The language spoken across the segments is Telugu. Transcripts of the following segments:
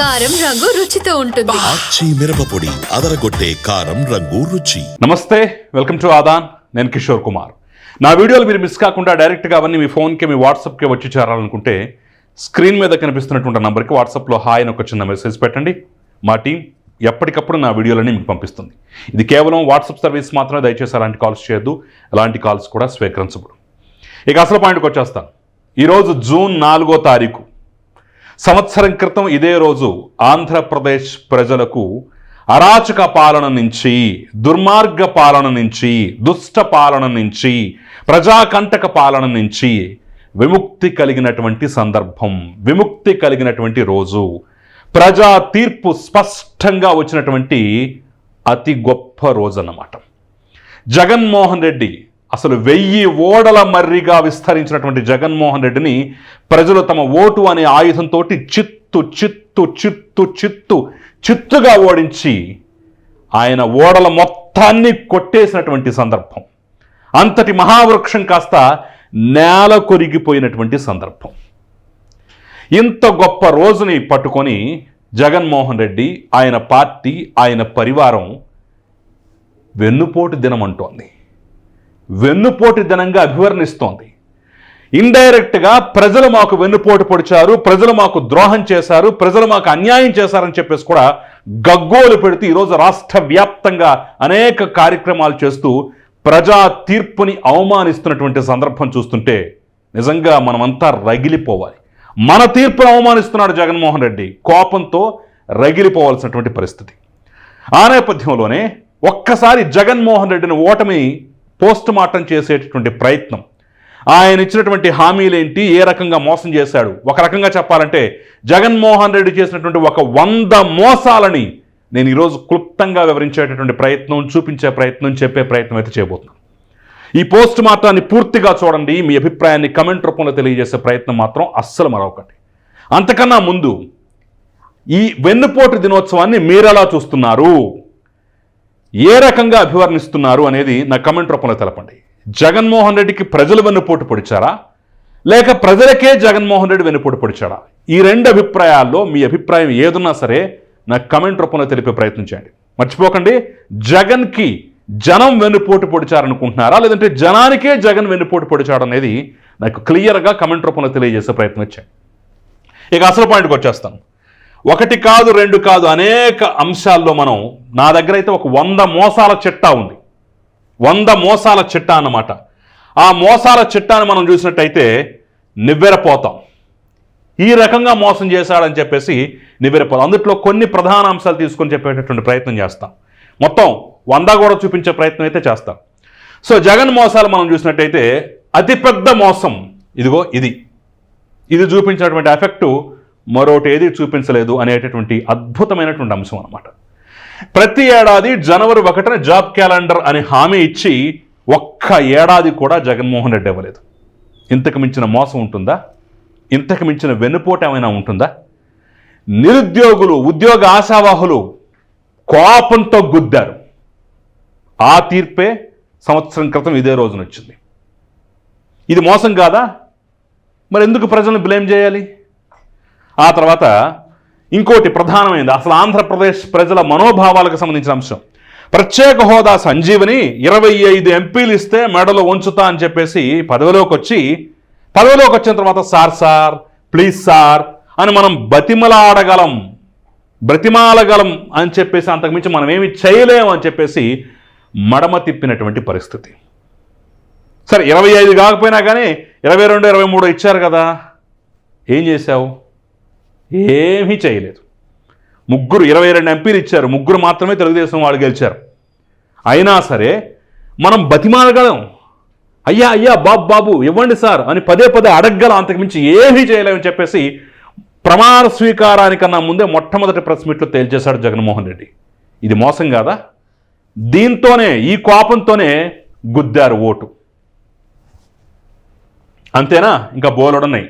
కారం రంగు రుచితో ఉంటుంది. ఆచి మిరపపొడి అదరగొట్టే కారం రంగు రుచి. నమస్తే వెల్కమ్ టు ఆదాన్. నేను కిషోర్ కుమార్. నా వీడియోలు మీరు మిస్ కాకుండా డైరెక్ట్గా అవన్నీ మీ ఫోన్కి మీ వాట్సాప్కి వచ్చి చేరాలనుకుంటే స్క్రీన్ మీద కనిపిస్తున్నటువంటి నంబర్కి వాట్సాప్లో హాయ్ అని ఒక చిన్న మెసేజ్ పెట్టండి. మా టీం ఎప్పటికప్పుడు నా వీడియోలన్నీ మీకు పంపిస్తుంది. ఇది కేవలం వాట్సాప్ సర్వీస్ మాత్రమే దయచేసి అలాంటి కాల్స్ చేయొద్దు. అలాంటి కాల్స్ కూడా స్వీకరించబడు. ఇక అసలు పాయింట్కి వచ్చేస్తాను. ఈరోజు జూన్ నాలుగో తారీఖు. సంవత్సరం క్రితం ఇదే రోజు ఆంధ్రప్రదేశ్ ప్రజలకు అరాచక పాలన నుంచి దుర్మార్గ పాలన నుంచి దుష్ట పాలన నుంచి ప్రజాకంటక పాలన నుంచి విముక్తి కలిగినటువంటి సందర్భం విముక్తి కలిగినటువంటి రోజు. ప్రజా తీర్పు స్పష్టంగా వచ్చినటువంటి అతి గొప్ప రోజు అన్నమాట జగన్మోహన్ రెడ్డి అసలు వెయ్యి ఓడల మర్రిగా విస్తరించినటువంటి జగన్మోహన్ రెడ్డిని ప్రజలు తమ ఓటు అనే ఆయుధంతో చిత్తు చిత్తు చిత్తు చిత్తు చిత్తుగా ఓడించి ఆయన ఓడల మొత్తాన్ని కొట్టేసినటువంటి సందర్భం. అంతటి మహావృక్షం కాస్త నేల కొరిగిపోయినటువంటి సందర్భం. ఇంత గొప్ప రోజుని పట్టుకొని జగన్మోహన్ రెడ్డి ఆయన పార్టీ ఆయన పరివారం వెన్నుపోటు దినం అంటోంది వెన్నుపోటు దినంగా అభివర్ణిస్తోంది. ఇండైరెక్ట్గా ప్రజలు మాకు వెన్నుపోటు పొడిచారు ప్రజలు మాకు ద్రోహం చేశారు ప్రజలు మాకు అన్యాయం చేశారని చెప్పేసి కూడా గగ్గోలు పెడుతూ ఈరోజు రాష్ట్ర వ్యాప్తంగా అనేక కార్యక్రమాలు చేస్తూ ప్రజా తీర్పుని అవమానిస్తున్నటువంటి సందర్భం చూస్తుంటే నిజంగా మనమంతా రగిలిపోవాలి. మన తీర్పును అవమానిస్తున్నాడు జగన్మోహన్ రెడ్డి. కోపంతో రగిలిపోవాల్సినటువంటి పరిస్థితి. ఆ నేపథ్యంలోనే ఒక్కసారి జగన్మోహన్ రెడ్డిని ఓటమి పోస్ట్ మార్టం చేసేటటువంటి ప్రయత్నం. ఆయన ఇచ్చినటువంటి హామీలేంటి? ఏ రకంగా మోసం చేశాడు? ఒక రకంగా చెప్పాలంటే జగన్మోహన్ రెడ్డి చేసినటువంటి ఒక వంద మోసాలని నేను ఈరోజు క్లుప్తంగా వివరించేటటువంటి ప్రయత్నం చూపించే ప్రయత్నం చెప్పే ప్రయత్నం అయితే చేయబోతున్నాను. ఈ పోస్ట్ మార్టాన్ని పూర్తిగా చూడండి. మీ అభిప్రాయాన్ని కమెంట్ రూపంలో తెలియజేసే ప్రయత్నం మాత్రం అస్సలు మరొకటి అంతకన్నా ముందు ఈ వెన్నుపోటు దినోత్సవాన్ని మీరెలా చూస్తున్నారు? ఏ రకంగా అభివర్ణిస్తున్నారు అనేది నా కమెంట్ రూపంలో తెలపండి. జగన్మోహన్ రెడ్డికి ప్రజలు వెన్నుపోటు పొడిచారా? లేక ప్రజలకే జగన్మోహన్ రెడ్డి వెన్నుపోటు పొడిచాడా? ఈ రెండు అభిప్రాయాల్లో మీ అభిప్రాయం ఏదున్నా సరే నా కమెంట్ రూపంలో తెలిపే ప్రయత్నం చేయండి. మర్చిపోకండి జగన్కి జనం వెన్నుపోటు పొడిచారనుకుంటున్నారా? లేదంటే జనానికే జగన్ వెన్నుపోటు పొడిచాడు అనేది నాకు క్లియర్గా కమెంట్ రూపంలో తెలియజేసే ప్రయత్నం వచ్చాయి ఇక అసలు పాయింట్కి వచ్చేస్తాను. ఒకటి కాదు రెండు కాదు అనేక అంశాల్లో మనం నా దగ్గర అయితే ఒక వంద మోసాల చిట్టా ఉంది. వంద మోసాల చిట్టా అన్నమాట. ఆ మోసాల చిట్టాను మనం చూసినట్టయితే నివ్వెరపోతాం. ఈ రకంగా మోసం చేశాడని చెప్పేసి నివ్వెరపోతాం. అందుట్లో కొన్ని ప్రధాన అంశాలు తీసుకొని చెప్పేటటువంటి ప్రయత్నం చేస్తాం. మొత్తం వంద కూడా చూపించే ప్రయత్నం అయితే చేస్తాం. సో జగన్ మోసాలు మనం చూసినట్టయితే అతిపెద్ద మోసం. ఇదిగో ఇది. ఇది చూపించినటువంటి ఎఫెక్టు మరోటి ఏది చూపించలేదు అనేటటువంటి అద్భుతమైనటువంటి అంశం అనమాట ప్రతి ఏడాది జనవరి ఒకటిన జాబ్ క్యాలెండర్ అని హామీ ఇచ్చి ఒక్క ఏడాది కూడా జగన్మోహన్ రెడ్డి ఇవ్వలేదు. ఇంతకు మించిన మోసం ఉంటుందా? ఇంతకు మించిన వెన్నుపోటు ఏమైనా ఉంటుందా? నిరుద్యోగులు ఉద్యోగ ఆశావాహులు కోపంతో గుద్దారు. ఆ తీర్పే సంవత్సరం క్రితం ఇదే రోజున వచ్చింది. ఇది మోసం కాదా? మరి ఎందుకు ప్రజలను బ్లేమ్ చేయాలి? ఆ తర్వాత ఇంకోటి ప్రధానమైనది. అసలు ఆంధ్రప్రదేశ్ ప్రజల మనోభావాలకు సంబంధించిన అంశం. ప్రత్యేక హోదా సంజీవని ఇరవై ఐదు ఎంపీలు ఇస్తే మెడలో ఉంచుతా అని చెప్పేసి పదవిలోకి వచ్చి పదవిలోకి వచ్చిన తర్వాత సార్ సార్ ప్లీజ్ సార్ అని మనం బతిమలాడగలం బ్రతిమాలగలం అని చెప్పేసి అంతకుమించి మనం ఏమి చేయలేము అని చెప్పేసి మడమ తిప్పినటువంటి పరిస్థితి. సరే ఇరవై ఐదు కాకపోయినా కానీ ఇరవై రెండు ఇరవై మూడు ఇచ్చారు కదా. ఏం చేశావు? ఏమీ చేయలేదు. ముగ్గురు ఇరవై రెండు ఎంపీలు ఇచ్చారు. ముగ్గురు మాత్రమే తెలుగుదేశం వాళ్ళు గెలిచారు. అయినా సరే మనం బతిమాలగలం. అయ్యా అయ్యా బాబు బాబు ఇవ్వండి సార్ అని పదే పదే అడగగలం. అంతకుమించి ఏమీ చేయలేమని చెప్పేసి ప్రమాణ స్వీకారానికన్నా ముందే మొట్టమొదటి ప్రెస్ మీట్లో తేల్చేశాడు జగన్మోహన్ రెడ్డి. ఇది మోసం కాదా? దీంతోనే ఈ కోపంతోనే గుద్దారు ఓటు. అంతేనా? ఇంకా బోలెడున్నాయి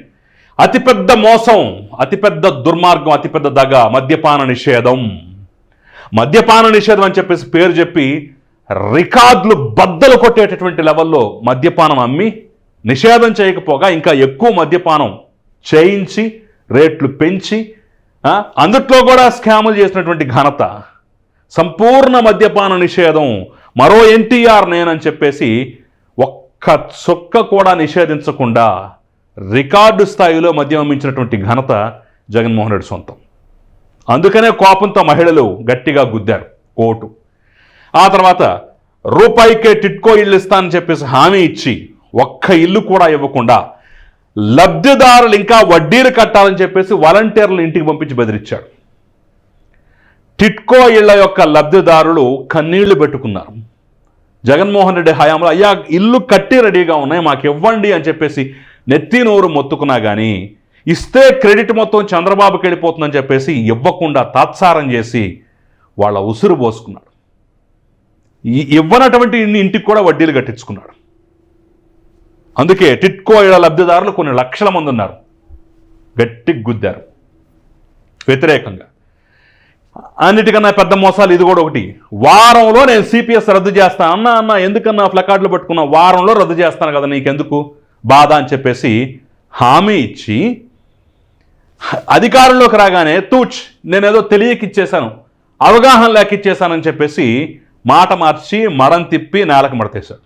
అతిపెద్ద మోసం అతిపెద్ద దుర్మార్గం అతిపెద్ద దగ మద్యపాన నిషేధం. మద్యపాన నిషేధం అని చెప్పేసి పేరు చెప్పి రికార్డులు బద్దలు కొట్టేటటువంటి లెవెల్లో మద్యపానం అమ్మి నిషేధం చేయకపోగా ఇంకా ఎక్కువ మద్యపానం చేయించి రేట్లు పెంచి అందుట్లో కూడా స్కాములు చేసినటువంటి ఘనత. సంపూర్ణ మద్యపాన నిషేధం. మరో ఎన్టీఆర్ నేనని చెప్పేసి ఒక్క చొక్క కూడా నిషేధించకుండా రికార్డు స్థాయిలో మద్యం అమ్మించినటువంటి ఘనత జగన్మోహన్ రెడ్డి సొంతం. అందుకనే కోపంతో మహిళలు గట్టిగా గుద్దారు కోర్టు ఆ తర్వాత రూపాయికే టిట్కో ఇల్లు ఇస్తానని చెప్పేసి హామీ ఇచ్చి ఒక్క ఇల్లు కూడా ఇవ్వకుండా లబ్ధిదారులు ఇంకా వడ్డీలు కట్టాలని చెప్పేసి వాలంటీర్లు ఇంటికి పంపించి బెదిరించాడు టిట్కో ఇళ్ళ యొక్క లబ్ధిదారులు కన్నీళ్ళు పెట్టుకున్నారు. జగన్మోహన్ రెడ్డి హయాంలో అయ్యా ఇల్లు కట్టి రెడీగా ఉన్నాయి మాకు ఇవ్వండి అని చెప్పేసి నెత్తి నోరు మొత్తుకున్నా కానీ ఇస్తే క్రెడిట్ మొత్తం చంద్రబాబుకి వెళ్ళిపోతుందని చెప్పేసి ఇవ్వకుండా తాత్సారం చేసి వాళ్ళ ఉసురు పోసుకున్నాడు. ఈ- ఇవ్వనటువంటి ఇన్ని ఇంటికి కూడా వడ్డీలు కట్టించుకున్నాడు. అందుకే టిట్కో ఇళ్ళ లబ్ధిదారులు కొన్ని లక్షల మంది ఉన్నారు. గట్టి గుద్దారు. వ్యతిరేకంగా. అన్నిటికన్నా పెద్ద మోసాలు ఇది కూడా ఒకటి. వారంలో నేను సిపిఎస్ రద్దు చేస్తాను అన్న అన్న ఎందుకన్నా ఫ్లకార్డులు పట్టుకున్నా వారంలో రద్దు చేస్తాను కదా నీకెందుకు? బాధ అని చెప్పేసి హామీ ఇచ్చి అధికారంలోకి రాగానే తూచ్ నేనేదో తెలియకిచ్చేశాను అవగాహన లేక ఇచ్చేసానని చెప్పేసి మాట మార్చి మరం తిప్పి నేలకు మడతేశాడు.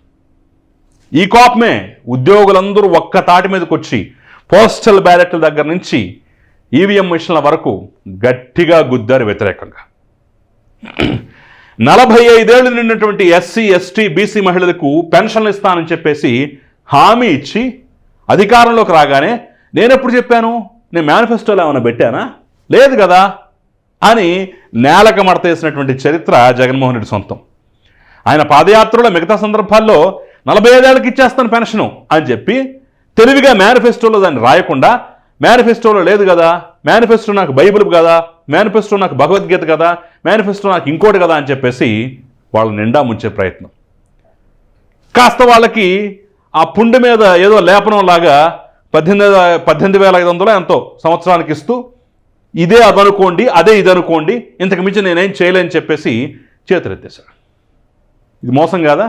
ఈ కోపమే ఉద్యోగులందరూ ఒక్క తాటి మీదకి వచ్చి పోస్టల్ బ్యాలెట్ల దగ్గర నుంచి ఈవీఎం మిషన్ల వరకు గట్టిగా గుద్దారు వ్యతిరేకంగా. నలభై ఐదేళ్ళు నిండినటువంటి ఎస్సీ ఎస్టీ బీసీ మహిళలకు పెన్షన్లు ఇస్తానని చెప్పేసి హామీ ఇచ్చి అధికారంలోకి రాగానే నేను ఎప్పుడు చెప్పాను? నేను మేనిఫెస్టోలో ఏమైనా పెట్టానా? లేదు కదా అని నేలకు మడతేసినటువంటి చరిత్ర జగన్మోహన్ రెడ్డి సొంతం. ఆయన పాదయాత్రలో మిగతా సందర్భాల్లో నలభై ఐదేళ్ళకి ఇచ్చేస్తాను పెన్షను అని చెప్పి తెలివిగా మేనిఫెస్టోలో దాన్ని రాయకుండా మేనిఫెస్టోలో లేదు కదా మేనిఫెస్టో నాకు బైబిల్ కదా మేనిఫెస్టో నాకు భగవద్గీత కదా మేనిఫెస్టో నాకు ఇంకోటి కదా అని చెప్పేసి వాళ్ళు నిండా ముంచే ప్రయత్నం. కాస్త వాళ్ళకి ఆ పుండు మీద ఏదో లేపనం లాగా పద్దెనిమిది పద్దెనిమిది వేల ఐదు వందలు ఎంతో సంవత్సరానికి ఇస్తూ ఇదే అదనుకోండి అదే ఇది అనుకోండి ఇంతకు మించి నేనేం చేయలేని చెప్పేసి చేతులెత్తేశాడు. ఇది మోసం కాదా?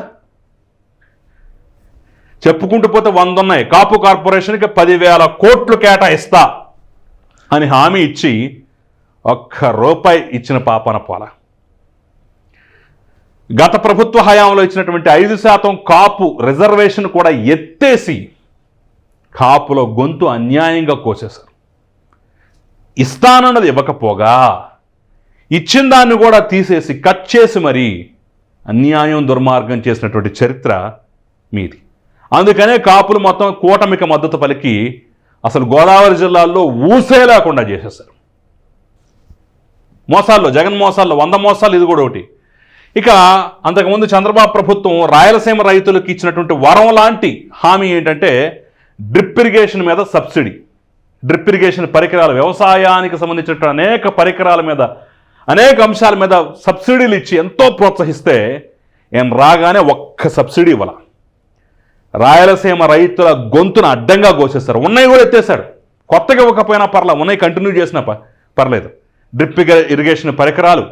చెప్పుకుంటూ పోతే వంద ఉన్నాయి కాపు కార్పొరేషన్కి పదివేల కోట్లు కేటాయిస్తా అని హామీ ఇచ్చి ఒక్క రూపాయి ఇచ్చిన పాపన పోలా. గత ప్రభుత్వ హయాంలో ఇచ్చినటువంటి ఐదు శాతం కాపు రిజర్వేషన్ కూడా ఎత్తేసి కాపులో గొంతు అన్యాయంగా కోసేశారు. ఇస్తానన్నది ఇవ్వకపోగా ఇచ్చిన దాన్ని కూడా తీసేసి కట్ చేసి మరీ అన్యాయం దుర్మార్గం చేసినటువంటి చరిత్ర మీది. అందుకనే కాపులు మొత్తం కూటమికి మద్దతు పలికి అసలు గోదావరి జిల్లాల్లో ఊసే లేకుండా చేసేశారు. మోసాల్లో జగన్ మోసాల్లో వంద మోసాలు ఇది కూడా ఒకటి. ఇక అంతకుముందు చంద్రబాబు ప్రభుత్వం రాయలసీమ రైతులకు ఇచ్చినటువంటి వరం లాంటి హామీ ఏంటంటే డ్రిప్ ఇరిగేషన్ మీద సబ్సిడీ. డ్రిప్ ఇరిగేషన్ పరికరాలు వ్యవసాయానికి సంబంధించినటువంటి అనేక పరికరాల మీద అనేక అంశాల మీద సబ్సిడీలు ఇచ్చి ఎంతో ప్రోత్సహిస్తే ఏం రాగానే ఒక్క సబ్సిడీ ఇవ్వాల. రాయలసీమ రైతుల గొంతును అడ్డంగా కోసేస్తారు ఉన్నాయి కూడా ఎత్తేసాడు కొత్తగా ఇవ్వకపోయినా పర్లా ఉన్నాయి కంటిన్యూ చేసినా ప- పర్లేదు. డ్రిప్ ఇరిగేషన్ పరికరాలు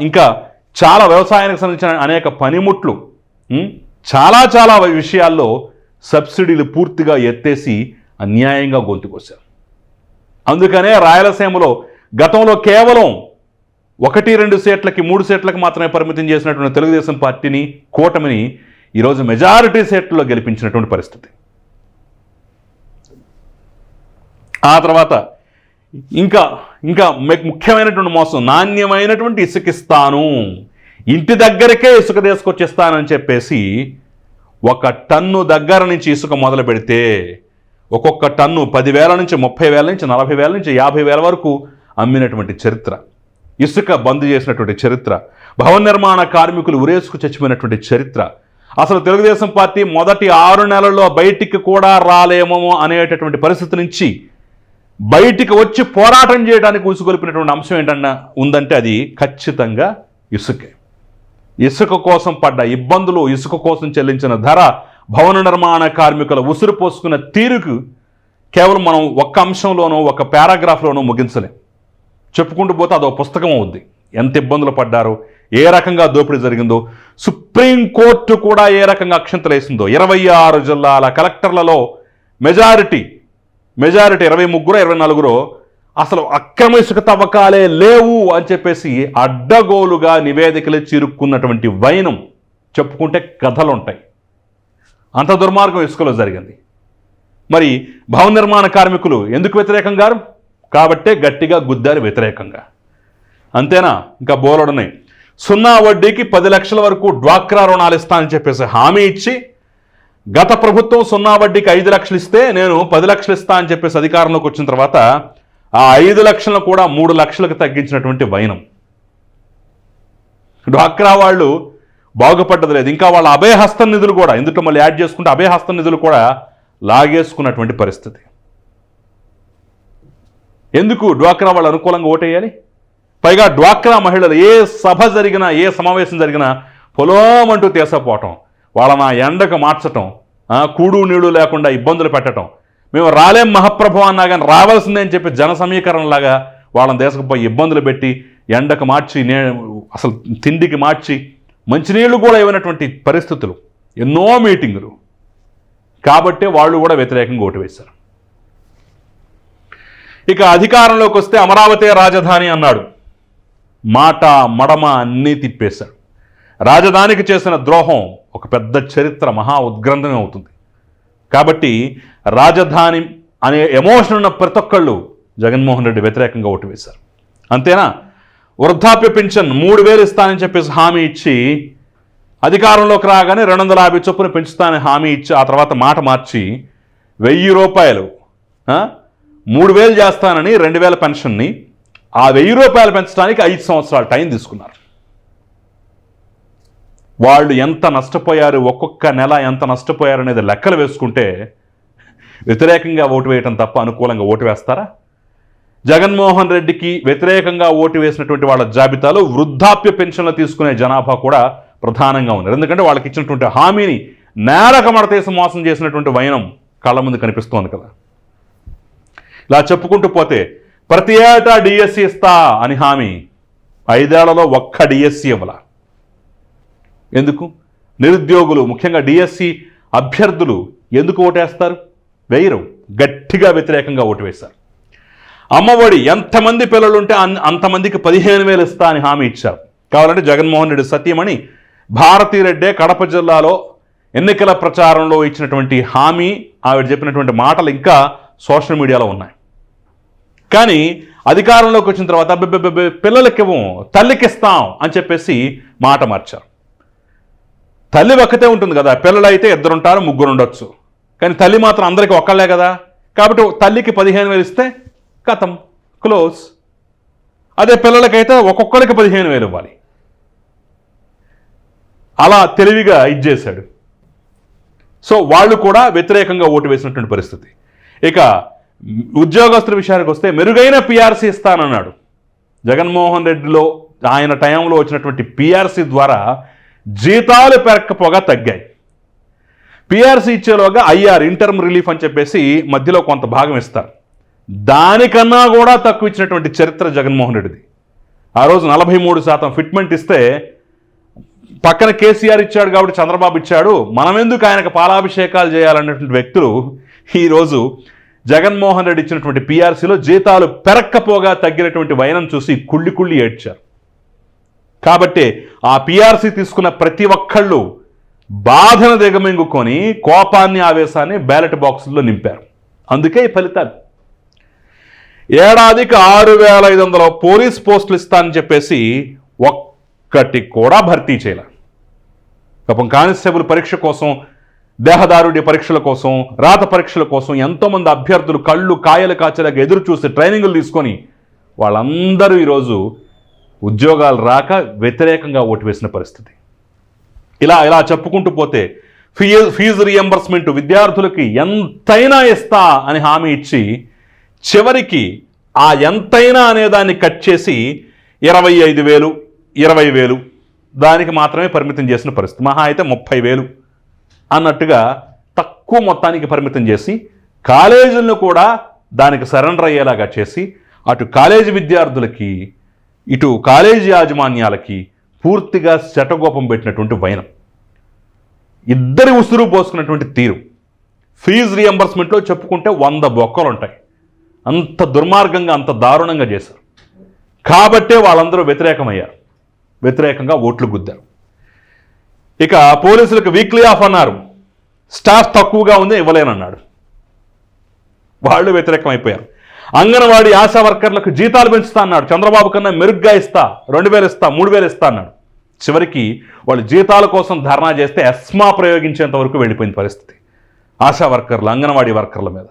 ఇంకా చాలా వ్యవసాయానికి సంబంధించిన అనేక పనిముట్లు చాలా చాలా విషయాల్లో సబ్సిడీలు పూర్తిగా ఎత్తేసి అన్యాయంగా గొంతుకొచ్చారు అందుకనే రాయలసీమలో గతంలో కేవలం ఒకటి రెండు సీట్లకి మూడు సీట్లకి మాత్రమే పరిమితం చేసినటువంటి తెలుగుదేశం పార్టీని కూటమిని ఈరోజు మెజారిటీ సీట్లలో గెలిపించినటువంటి పరిస్థితి. ఆ తర్వాత ఇంకా ఇంకా ముఖ్యమైనటువంటి మోసం నాణ్యమైనటువంటి ఇసుకిస్తాను. ఇంటి దగ్గరకే ఇసుక తీసుకొచ్చిస్తానని చెప్పేసి ఒక టన్ను దగ్గర నుంచి ఇసుక మొదలు పెడితే ఒక్కొక్క టన్ను పదివేల నుంచి ముప్పై వేల నుంచి నలభై వేల నుంచి యాభై వేల వరకు అమ్మినటువంటి చరిత్ర. ఇసుక బంద్ చేసినటువంటి చరిత్ర. భవన నిర్మాణ కార్మికులు ఉరేసుకు చచ్చిపోయినటువంటి చరిత్ర. అసలు తెలుగుదేశం పార్టీ మొదటి ఆరు నెలల్లో బయటికి కూడా రాలేమో అనేటటువంటి పరిస్థితి నుంచి బయటికి వచ్చి పోరాటం చేయడానికి ఉసుగొలిపినటువంటి అంశం ఏంటన్నా ఉందంటే అది ఖచ్చితంగా ఇసుకే. ఇసుక కోసం పడ్డ ఇబ్బందులు ఇసుక కోసం చెల్లించిన ధర భవన నిర్మాణ కార్మికుల ఉసురు పోసుకున్న తీరుకు కేవలం మనం ఒక్క అంశంలోనో ఒక పారాగ్రాఫ్లోనో ముగించలేం. చెప్పుకుంటూ పోతే అదో పుస్తకం అవుద్ది. ఎంత ఇబ్బందులు పడ్డారో ఏ రకంగా దోపిడీ జరిగిందో సుప్రీంకోర్టు కూడా ఏ రకంగా అక్షంతలు వేసిందో ఇరవై ఆరు జిల్లాల కలెక్టర్లలో మెజారిటీ మెజారిటీ ఇరవై ముగ్గురు ఇరవై నలుగురు అసలు అక్రమ ఇసుక తవ్వకాలే లేవు అని చెప్పేసి అడ్డగోలుగా నివేదికలు చిరుక్కున్నటువంటి వైనం చెప్పుకుంటే కథలు ఉంటాయి అంత దుర్మార్గం ఇసుకలో జరిగింది. మరి భవన నిర్మాణ కార్మికులు ఎందుకు వ్యతిరేకం కాబట్టే గట్టిగా గుద్దారు వ్యతిరేకంగా. అంతేనా? ఇంకా బోలడున్నాయి. సున్నా వడ్డీకి పది లక్షల వరకు డ్వాక్రా రుణాలు ఇస్తానని చెప్పేసి హామీ ఇచ్చి గత ప్రభుత్వం సున్నా వడ్డీకి ఐదు లక్షలు ఇస్తే నేను పది లక్షలు ఇస్తా అని చెప్పేసి అధికారంలోకి వచ్చిన తర్వాత ఆ ఐదు లక్షలను కూడా మూడు లక్షలకు తగ్గించినటువంటి వైనం. డ్వాక్రా వాళ్ళు బాగుపడ్డది లేదు. ఇంకా వాళ్ళ అభయహస్తం నిధులు కూడా ఇందులో మళ్ళీ యాడ్ చేసుకుంటే అభయహస్తం నిధులు కూడా లాగేసుకున్నటువంటి పరిస్థితి. ఎందుకు డ్వాక్రా వాళ్ళు అనుకూలంగా ఓటేయాలి? పైగా డ్వాక్రా మహిళలు ఏ సభ జరిగినా ఏ సమావేశం జరిగినా పొలోమంటూ తీసపోవటం. వాళ్ళని ఆ ఎండకు మార్చటం కూడు నీడు లేకుండా ఇబ్బందులు పెట్టడం మేము రాలేం మహాప్రభు అన్నా కానీ రావాల్సిందే అని చెప్పి జన సమీకరణలాగా వాళ్ళని దేశకపోయి ఇబ్బందులు పెట్టి ఎండకు మార్చి నే అసలు తిండికి మార్చి మంచినీళ్ళు కూడా ఇవ్వనటువంటి పరిస్థితులు. ఎన్నో మీటింగులు. కాబట్టే వాళ్ళు కూడా వ్యతిరేకంగా ఓటు వేశారు. ఇక అధికారంలోకి వస్తే అమరావతి రాజధాని అన్నాడు. మాట మడమ అన్నీ తిప్పేశాడు. రాజధానికి చేసిన ద్రోహం ఒక పెద్ద చరిత్ర మహా ఉద్గ్రంథమే అవుతుంది. కాబట్టి రాజధాని అనే ఎమోషన్ ఉన్న ప్రతి ఒక్కళ్ళు జగన్మోహన్ రెడ్డి వ్యతిరేకంగా ఓటు వేశారు. అంతేనా? వృద్ధాప్య పెన్షన్ మూడు వేలు ఇస్తానని చెప్పేసి హామీ ఇచ్చి అధికారంలోకి రాగానే రెండు వందల యాభై చొప్పున పెంచుతానని హామీ ఇచ్చి ఆ తర్వాత మాట మార్చి వెయ్యి రూపాయలు మూడు వేలు చేస్తానని రెండు వేల పెన్షన్ని ఆ వెయ్యి రూపాయలు పెంచడానికి ఐదు సంవత్సరాలు టైం తీసుకున్నారు. వాళ్ళు ఎంత నష్టపోయారు ఒక్కొక్క నెల ఎంత నష్టపోయారు అనేది లెక్కలు వేసుకుంటే వ్యతిరేకంగా ఓటు వేయటం తప్ప అనుకూలంగా ఓటు వేస్తారా? జగన్మోహన్ రెడ్డికి వ్యతిరేకంగా ఓటు వేసినటువంటి వాళ్ళ జాబితాలో వృద్ధాప్య పెన్షన్లు తీసుకునే జనాభా కూడా ప్రధానంగా ఉన్నారు ఎందుకంటే వాళ్ళకి ఇచ్చినటువంటి హామీని నేరక మడతేసి మోసం చేసినటువంటి వైనం కళ్ళ ముందు కనిపిస్తోంది కదా. ఇలా చెప్పుకుంటూ పోతే ప్రతి ఏటా డిఎస్సి ఇస్తా అని హామీ ఐదేళ్ళలో ఒక్క డిఎస్సి ఇవ్వలా. ఎందుకు? నిరుద్యోగులు ముఖ్యంగా డిఎస్సి అభ్యర్థులు ఎందుకు ఓటేస్తారు? వేయరు గట్టిగా వ్యతిరేకంగా ఓటు వేశారు. అమ్మఒడి ఎంతమంది పిల్లలు ఉంటే అన్- అంతమందికి పదిహేను వేలు ఇస్తా అని హామీ ఇచ్చారు. కావాలంటే జగన్మోహన్ రెడ్డి సత్యమణి భారతీరెడ్డే కడప జిల్లాలో ఎన్నికల ప్రచారంలో ఇచ్చినటువంటి హామీ ఆవిడ చెప్పినటువంటి మాటలు ఇంకా సోషల్ మీడియాలో ఉన్నాయి. కానీ అధికారంలోకి వచ్చిన తర్వాత పిల్లలకి పిల్లలకివ్వం తల్లికిస్తాం అని చెప్పేసి మాట మార్చారు. తల్లి ఒక్కతే ఉంటుంది కదా పిల్లలు అయితే ఇద్దరుంటారు ముగ్గురు ఉండొచ్చు కానీ తల్లి మాత్రం అందరికీ ఒక్కళ్ళే కదా. కాబట్టి తల్లికి పదిహేను వేలు ఇస్తే కథం క్లోజ్. అదే పిల్లలకైతే ఒక్కొక్కరికి పదిహేను వేలు ఇవ్వాలి. అలా తెలివిగా ఇచ్చేశాడు సో వాళ్ళు కూడా వ్యతిరేకంగా ఓటు వేసినటువంటి పరిస్థితి. ఇక ఉద్యోగస్తుల విషయానికి వస్తే మెరుగైన పిఆర్సీ ఇస్తానన్నాడు. జగన్మోహన్ రెడ్డిలో ఆయన టైంలో వచ్చినటువంటి పిఆర్సీ ద్వారా జీతాలు పెరక్కపోగా తగ్గాయి. పిఆర్సీ ఇచ్చేలోగా ఐఆర్ ఇంటర్మ్ రిలీఫ్ అని చెప్పేసి మధ్యలో కొంత భాగం ఇస్తారు. దానికన్నా కూడా తక్కువ ఇచ్చినటువంటి చరిత్ర జగన్మోహన్ రెడ్డిది. ఆ రోజు నలభై మూడు శాతం ఫిట్మెంట్ ఇస్తే పక్కన కేసీఆర్ ఇచ్చాడు కాబట్టి చంద్రబాబు ఇచ్చాడు. మనమెందుకు ఆయనకు పాలాభిషేకాలు చేయాలన్నటువంటి వ్యక్తులు ఈరోజు జగన్మోహన్ రెడ్డి ఇచ్చినటువంటి పీఆర్సీలో జీతాలు పెరక్కపోగా తగ్గినటువంటి వైనం చూసి కుళ్ళి కుళ్ళి ఏడ్చారు. కాబట్టి ఆ పిఆర్సీ తీసుకున్న ప్రతి ఒక్కళ్ళు బాధను దిగమింగుకొని కోపాన్ని ఆవేశాన్ని బ్యాలెట్ బాక్సుల్లో నింపారు. అందుకే ఈ ఫలితాలు. ఏడాదికి ఆరు వేల ఐదు వందల పోలీస్ పోస్టులు ఇస్తానని చెప్పేసి ఒక్కటి కూడా భర్తీ చేయలే. పాపం కానిస్టేబుల్ పరీక్ష కోసం దేహదారుడి పరీక్షల కోసం రాత పరీక్షల కోసం ఎంతోమంది అభ్యర్థులు కళ్ళు కాయలు కాచేలాగా ఎదురు చూసి ట్రైనింగులు తీసుకొని వాళ్ళందరూ ఈరోజు ఉద్యోగాలు రాక వ్యతిరేకంగా ఓటు వేసిన పరిస్థితి. ఇలా ఇలా చెప్పుకుంటూ పోతే ఫీజు ఫీజు రియంబర్స్మెంట్ విద్యార్థులకి ఎంతైనా ఇస్తా అని హామీ ఇచ్చి చివరికి ఆ ఎంతైనా అనే దాన్ని కట్ చేసి ఇరవై ఐదు వేలు ఇరవై వేలు దానికి మాత్రమే పరిమితం చేసిన పరిస్థితి. మహా అయితే ముప్పై వేలు అన్నట్టుగా తక్కువ మొత్తానికి పరిమితం చేసి కాలేజీలను కూడా దానికి సరెండర్ అయ్యేలాగా చేసి అటు కాలేజీ విద్యార్థులకి ఇటు కాలేజీ యాజమాన్యాలకి పూర్తిగా శటగోపం పెట్టినటువంటి వైనం. ఇద్దరి ఉసురు పోసుకున్నటువంటి తీరు. ఫీజు రియంబర్స్మెంట్లో చెప్పుకుంటే వంద బొక్కలు ఉంటాయి అంత దుర్మార్గంగా అంత దారుణంగా చేశారు. కాబట్టే వాళ్ళందరూ వ్యతిరేకమయ్యారు. వ్యతిరేకంగా ఓట్లు గుద్దారు. ఇక పోలీసులకు వీక్లీ ఆఫ్ అన్నారు. స్టాఫ్ తక్కువగా ఉంది ఇవ్వలేనన్నాడు. వాళ్ళు వ్యతిరేకం అయిపోయారు అంగన్వాడీ ఆశా వర్కర్లకు జీతాలు పెంచుతా అన్నాడు. చంద్రబాబు కన్నా మెరుగ్గా ఇస్తా రెండు వేలు ఇస్తా మూడు వేలు ఇస్తా అన్నాడు. చివరికి వాళ్ళు జీతాల కోసం ధర్నా చేస్తే ఎస్మా ప్రయోగించేంత వరకు వెళ్ళిపోయిన పరిస్థితి. ఆశా వర్కర్లు అంగన్వాడీ వర్కర్ల మీద.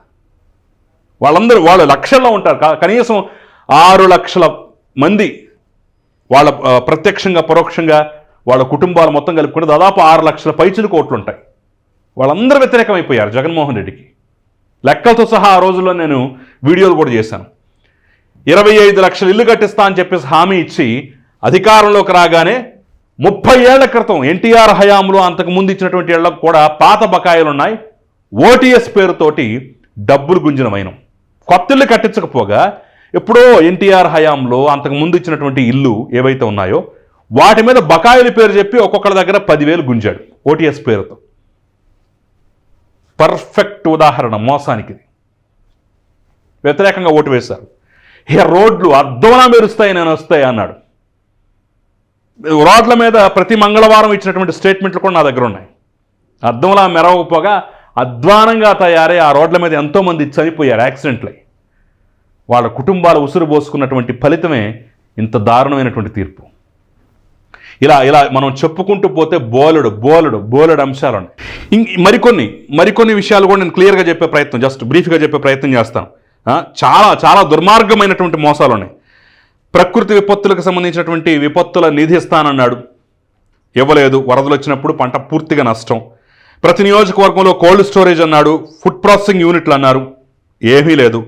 వాళ్ళందరూ వాళ్ళు లక్షల్లో ఉంటారు. కా- కనీసం ఆరు లక్షల మంది వాళ్ళ ప్రత్యక్షంగా పరోక్షంగా వాళ్ళ కుటుంబాలు మొత్తం కలుపుకుంటే దాదాపు ఆరు లక్షల పైచులు కోట్లు ఉంటాయి వాళ్ళందరూ వ్యతిరేకమైపోయారు జగన్మోహన్ రెడ్డికి. లెక్కలతో సహా ఆ రోజుల్లో నేను వీడియోలు కూడా చేశాను. ఇరవై ఐదు లక్షలు ఇల్లు కట్టిస్తా అని చెప్పేసి హామీ ఇచ్చి అధికారంలోకి రాగానే ముప్పై ఏళ్ళ క్రితం ఎన్టీఆర్ హయాంలో అంతకు ముందు ఇచ్చినటువంటి ఏళ్ళకు కూడా పాత బకాయిలు ఉన్నాయి. ఓటీఎస్ పేరుతోటి డబ్బులు గుంజిన కొత్త ఇల్లు కట్టించకపోగా ఎప్పుడో ఎన్టీఆర్ హయాంలో అంతకు ముందు ఇచ్చినటువంటి ఇల్లు ఏవైతే ఉన్నాయో వాటి మీద బకాయిల పేరు చెప్పి ఒక్కొక్కరి దగ్గర పదివేలు గుంజాడు ఓటీఎస్ పేరుతో. పర్ఫెక్ట్ ఉదాహరణ మోసానికి. వ్యతిరేకంగా ఓటు వేశారు. ఇక రోడ్లు అర్ధంలా మెరుస్తాయి నేను వస్తాయి అన్నాడు. రోడ్ల మీద ప్రతి మంగళవారం ఇచ్చినటువంటి స్టేట్మెంట్లు కూడా నా దగ్గర ఉన్నాయి. అద్దంలా మెరవకపోగా అధ్వానంగా తయారై ఆ రోడ్ల మీద ఎంతోమంది చనిపోయారు యాక్సిడెంట్లై. వాళ్ళ కుటుంబాలు ఉసురు పోసుకున్నటువంటి ఫలితమే ఇంత దారుణమైనటువంటి తీర్పు. ఇలా ఇలా మనం చెప్పుకుంటూ పోతే బోలెడు బోలెడు బోలెడు అంశాలు ఉన్నాయి మరికొన్ని మరికొన్ని విషయాలు కూడా నేను క్లియర్గా చెప్పే ప్రయత్నం జస్ట్ బ్రీఫ్గా చెప్పే ప్రయత్నం చేస్తాను. చాలా చాలా దుర్మార్గమైనటువంటి మోసాలు ఉన్నాయి ప్రకృతి విపత్తులకు సంబంధించినటువంటి విపత్తుల నిధి ఇస్తానన్నాడు ఇవ్వలేదు వరదలు వచ్చినప్పుడు పంట పూర్తిగా నష్టం. ప్రతి నియోజకవర్గంలో కోల్డ్ స్టోరేజ్ అన్నాడు ఫుడ్ ప్రాసెసింగ్ యూనిట్లు అన్నారు ఏమీ లేదు.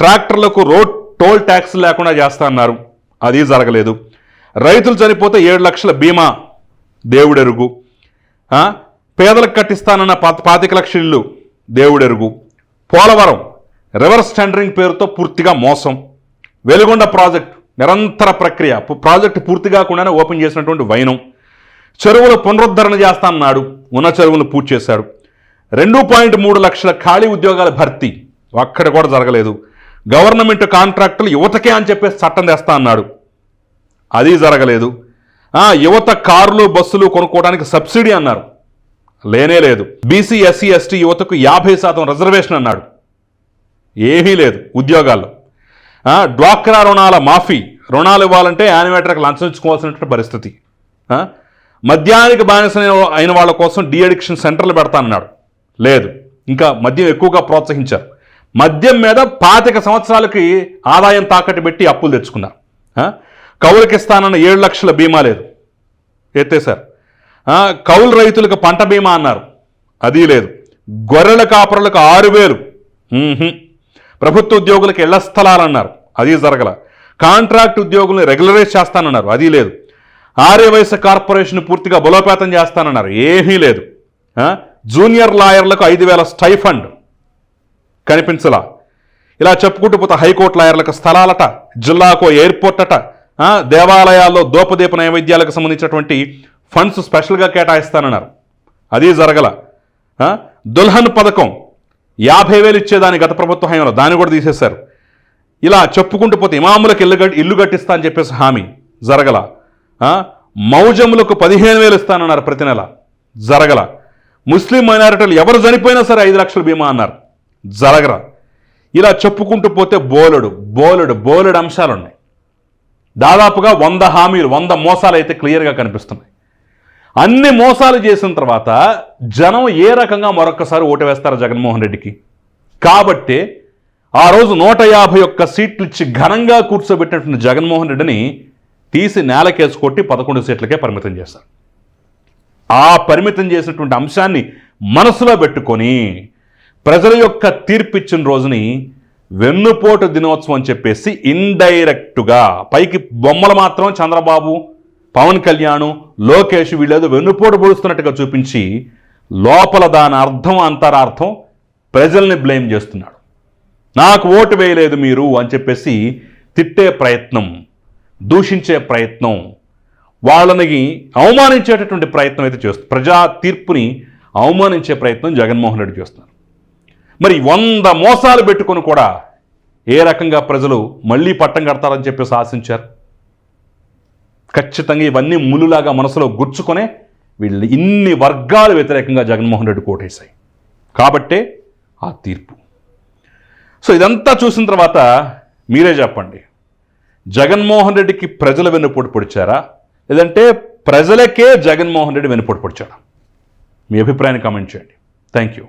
ట్రాక్టర్లకు రోడ్ టోల్ ట్యాక్స్ లేకుండా చేస్తా అన్నారు. అది జరగలేదు. రైతులు చనిపోతే ఏడు లక్షల బీమా దేవుడెరుగు. పేదలకు కట్టిస్తానన్న పాత పాతిక లక్షల ఇల్లు దేవుడెరుగు. పోలవరం రివర్స్ టెండరింగ్ పేరుతో పూర్తిగా మోసం. వెలుగొండ ప్రాజెక్ట్ నిరంతర ప్రక్రియ. ప్రాజెక్టు పూర్తి కాకుండానే ఓపెన్ చేసినటువంటి వైనం. చెరువులు పునరుద్ధరణ చేస్తానన్నాడు ఉన్న చెరువులను పూర్తి చేశాడు. రెండు పాయింట్ మూడు లక్షల ఖాళీ ఉద్యోగాల భర్తీ. అక్కడ కూడా జరగలేదు. గవర్నమెంట్ కాంట్రాక్టులు యువతకే అని చెప్పేసి చట్టం తెస్తా అన్నాడు అది జరగలేదు. యువత కార్లు బస్సులు కొనుక్కోవడానికి సబ్సిడీ అన్నారు. లేనే లేదు. బీసీ ఎస్సీ ఎస్టీ యువతకు యాభై శాతం రిజర్వేషన్ అన్నాడు. ఏమీ లేదు ఉద్యోగాల్లో. డ్వాక్రా రుణాల మాఫీ. రుణాలు ఇవ్వాలంటే యానిమేటర్కి లంచం ఇచ్చుకోవాల్సినటువంటి పరిస్థితి. మద్యానికి బానిస అయిన వాళ్ళ కోసం డీ అడిక్షన్ సెంటర్లు పెడతానన్నాడు. లేదు. ఇంకా మద్యం ఎక్కువగా ప్రోత్సహించారు. మద్యం మీద పాతిక సంవత్సరాలకి ఆదాయం తాకట్టు పెట్టి అప్పులు తెచ్చుకున్నారు. కౌలుకిస్తానన్న కౌలుకి ఇస్తానన్న ఏడు లక్షల బీమా లేదు. ఎత్తేశారు కౌలు రైతులకు పంట బీమా అన్నారు. అది లేదు. గొర్రెల కాపరులకు ఆరు వేలు. ప్రభుత్వ ఉద్యోగులకు ఇళ్ళ స్థలాలు అన్నారు. అది జరగల. కాంట్రాక్ట్ ఉద్యోగులను రెగ్యులరైజ్ చేస్తానన్నారు. అది లేదు. ఆర్యవైశ్య కార్పొరేషన్ పూర్తిగా బలోపేతం చేస్తానన్నారు. ఏమీ లేదు. జూనియర్ లాయర్లకు ఐదు వేల స్టైఫండ్. కనిపించలా. ఇలా చెప్పుకుంటూ పోతే హైకోర్టు లాయర్లకు స్థలాలట జిల్లాకో ఎయిర్పోర్ట్ అట దేవాలయాల్లో దోపదీప నైవేద్యాలకు సంబంధించినటువంటి ఫండ్స్ స్పెషల్గా కేటాయిస్తానన్నారు. అది జరగల. దుల్హన్ పథకం యాభై వేలు ఇచ్చేదాన్ని గత ప్రభుత్వ హయాంలో దాన్ని కూడా తీసేశారు. ఇలా చెప్పుకుంటూ పోతే ఇమాములకు ఇల్లు గట్టి ఇల్లు కట్టిస్తా అని చెప్పేసి హామీ జరగల. మౌజములకు పదిహేను వేలు ఇస్తానన్నారు ప్రతి నెల. జరగల. ముస్లిం మైనారిటీలు ఎవరు చనిపోయినా సరే ఐదు లక్షల బీమా అన్నారు. జరగరా ఇలా చెప్పుకుంటూ పోతే బోలెడు బోలెడు బోలెడు అంశాలు ఉన్నాయి దాదాపుగా వంద హామీలు వంద మోసాలు అయితే క్లియర్గా కనిపిస్తున్నాయి. అన్ని మోసాలు చేసిన తర్వాత జనం ఏ రకంగా మరొక్కసారి ఓటు వేస్తారు జగన్మోహన్ రెడ్డికి? కాబట్టే ఆ రోజు నూట యాభై ఒక్క సీట్లు ఇచ్చి ఘనంగా కూర్చోబెట్టినటువంటి జగన్మోహన్ రెడ్డిని తీసి నేలకేసి కొట్టి పదకొండు సీట్లకే పరిమితం చేశారు. ఆ పరిమితం చేసినటువంటి అంశాన్ని మనసులో పెట్టుకొని ప్రజల యొక్క తీర్పు ఇచ్చిన రోజుని వెన్నుపోటు దినోత్సవం అని చెప్పేసి ఇండైరెక్ట్గా పైకి బొమ్మలు మాత్రం చంద్రబాబు పవన్ కళ్యాణ్ లోకేష్ వీళ్ళేదో వెన్నుపోటు పొడుస్తున్నట్టుగా చూపించి లోపల దాని అర్థం అంతరార్థం ప్రజల్ని బ్లేమ్ చేస్తున్నాడు. నాకు ఓటు వేయలేదు మీరు అని చెప్పేసి తిట్టే ప్రయత్నం దూషించే ప్రయత్నం వాళ్ళని అవమానించేటటువంటి ప్రయత్నం అయితే చేస్తుంది ప్రజా తీర్పుని అవమానించే ప్రయత్నం జగన్మోహన్ రెడ్డి చేస్తున్నారు మరి వంద మోసాలు పెట్టుకొని కూడా ఏ రకంగా ప్రజలు మళ్ళీ పట్టం కడతారని చెప్పేసి ఆశించారు? ఖచ్చితంగా ఇవన్నీ ములులాగా మనసులో గుర్చుకొనే వీళ్ళు ఇన్ని వర్గాలు వ్యతిరేకంగా జగన్మోహన్ రెడ్డి కోటేశాయి. కాబట్టే ఆ తీర్పు. సో ఇదంతా చూసిన తర్వాత మీరే చెప్పండి. జగన్మోహన్ రెడ్డికి ప్రజలు వెన్నుపోటు పొడిచారా? లేదంటే ప్రజలకే జగన్మోహన్ రెడ్డి వెన్నుపోటు పొడిచారా? మీ అభిప్రాయాన్ని కామెంట్ చేయండి. Thank you.